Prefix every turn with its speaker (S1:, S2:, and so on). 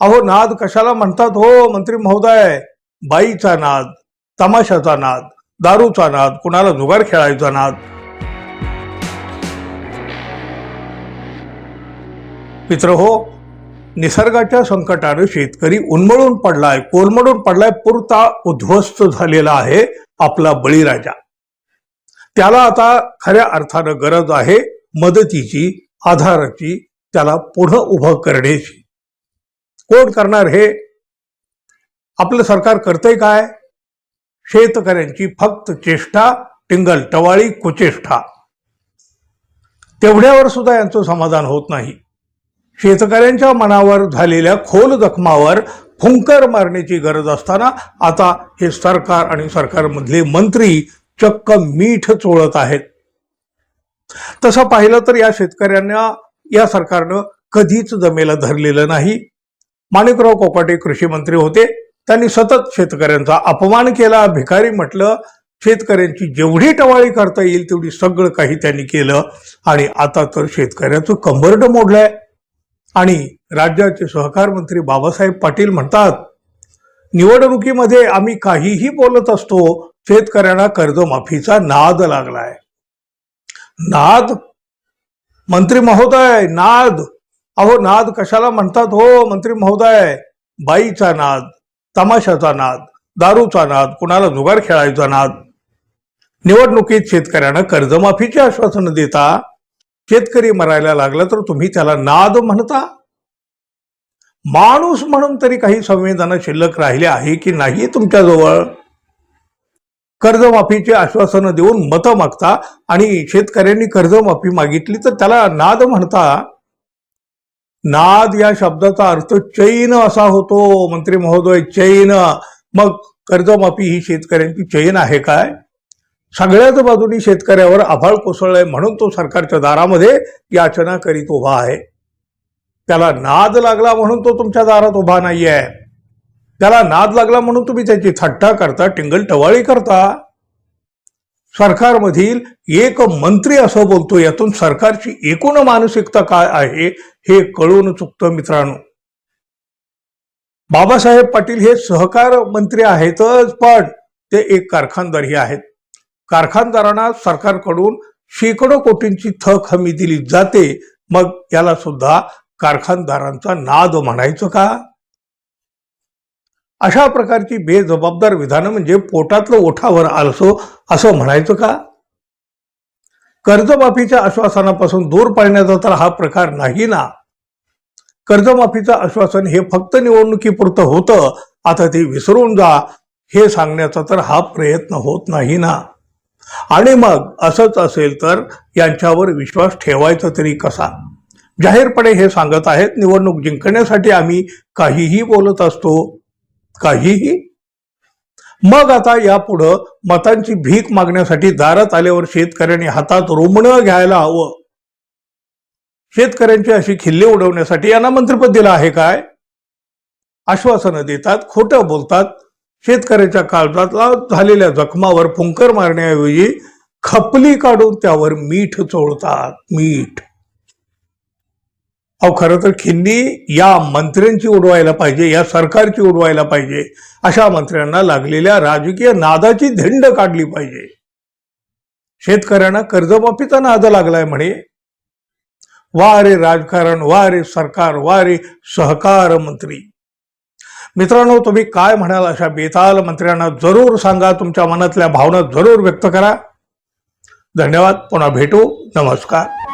S1: अहो नाद कशाला म्हणतात हो मंत्री महोदय? बाईचा नाद तमाशाचा नाद दारूचा नाद कुणाला जुगार खेळायचा नाद? मित्र हो निसर्गाच्या संकटाने शेतकरी उन्मळून पडलाय कोलमडून पडलाय पुरता उद्ध्वस्त झालेला आहे आपला बळीराजा. त्याला आता खऱ्या अर्थानं गरज आहे मदतीची आधाराची त्याला पुढं उभं करण्याची. कोण करणार हे? आपलं सरकार करतंय काय? शेतकऱ्यांची फक्त चेष्टा टिंगल टवाळी कुचेष्टा. तेवढ्यावर सुद्धा यांचं समाधान होत नाही. शेतकऱ्यांच्या मनावर झालेल्या खोल जखमावर फुंकर मारण्याची गरज असताना आता हे सरकार आणि सरकारमधले मंत्री चक्क मीठ चोळत आहेत. तसं पाहिलं तर या शेतकऱ्यांना या सरकारनं कधीच जमेला धरलेलं नाही. माणिकराव कोकाटे कृषी मंत्री होते. त्यांनी सतत शेतकऱ्यांचा अपमान केला. भिकारी म्हटलं शेतकऱ्यांची जेवढी टवाळी करता येईल तेवढी सगळं काही त्यांनी केलं. आणि आता तर शेतकऱ्याचं कंबरड मोडलंय. आणि राज्याचे सहकार मंत्री बाबासाहेब पाटील म्हणतात निवडणुकीमध्ये आम्ही काहीही बोलत असतो शेतकऱ्यांना कर्जमाफीचा नाद लागलाय. नाद? मंत्री महोदय नाद. अहो नाद कशाला म्हणतात हो मंत्री महोदय? बाईचा नाद तमाशाचा नाद दारूचा नाद कुणाला जुगार खेळायचा नाद? निवडणुकीत शेतकऱ्यांना कर्जमाफीची आश्वासनं देता? शेतकरी मरायला लागला तर तुम्ही त्याला नाद म्हणता? माणूस म्हणून तरी काही संवेदना शिल्लक राहिल्या आहे की नाही तुमच्याजवळ? कर्जमाफीची आश्वासनं देऊन मतं मागता आणि शेतकऱ्यांनी कर्जमाफी मागितली तर त्याला नाद म्हणता? नाद या शब्दाचा अर्थ चैन असा होतो मंत्री महोदय चैन. मग कर्जमाफी ही शेतकऱ्यांची चैन आहे काय? सगळ्याच बाजूनी शेतकऱ्यावर आभाळ कोसळलंय म्हणून तो सरकारच्या दारामध्ये याचना करीत उभा आहे. त्याला नाद लागला म्हणून तो तुमच्या दारात उभा नाहीये. त्याला नाद लागला म्हणून तुम्ही त्याची थट्टा करता टिंगल टवाळी करता. सरकारमधील एक मंत्री असं बोलतो यातून सरकारची एकूण मानसिकता काय आहे हे कळून चुकतं मित्रांनो. बाबासाहेब पाटील हे सहकार मंत्री आहेतच पण ते एक कारखानदारही आहेत. कारखानदारांना सरकारकडून शेकडो कोटींची थक हमी दिली जाते मग याला सुद्धा कारखानदारांचा नाद म्हणायचं का? अशा प्रकारची बेजबाबदार विधानं म्हणजे पोटातलं ओठावर आलसो असं म्हणायचं का? कर्जमाफीच्या आश्वासनापासून दूर पाळण्याचा तर हा प्रकार नाही ना. कर्जमाफीचं आश्वासन हे फक्त निवडणुकीपुरतं होतं आता ते विसरून जा हे सांगण्याचा तर हा प्रयत्न होत नाही ना. आणि मग असंच असेल तर यांच्यावर विश्वास ठेवायचा तरी कसा? जाहीरपणे हे सांगत आहेत निवडणूक जिंकण्यासाठी आम्ही काहीही बोलत असतो. काहीही. मग आता यापुढं मतांची भीक मागण्यासाठी दारात आल्यावर शेतकऱ्यांनी हातात रुमण घ्यायला हवं. शेतकऱ्यांची अशी खिल्ले उडवण्यासाठी यांना मंत्रिपद दिलं आहे काय? आश्वासनं देतात खोटं बोलतात. शेतकऱ्याच्या काळजातला झालेल्या जखमावर फुंकर मारण्याऐवजी खपली काढून त्यावर मीठ चोळतात मीठ. अहो खरं तर खिल्ली या मंत्र्यांची उडवायला पाहिजे या सरकारची उडवायला पाहिजे अशा मंत्र्यांना लागलेल्या राजकीय नादाची धिंड काढली पाहिजे. शेतकऱ्यांना कर्जमाफीचा नाद लागलाय म्हणे. वा रे राजकारण वा रे सरकार वा रे सहकार मंत्री. मित्रांनो तुम्ही काय म्हणाल अशा बेताल मंत्र्यांना जरूर सांगा तुमच्या मनातल्या भावना जरूर व्यक्त करा. धन्यवाद पुन्हा भेटू. नमस्कार.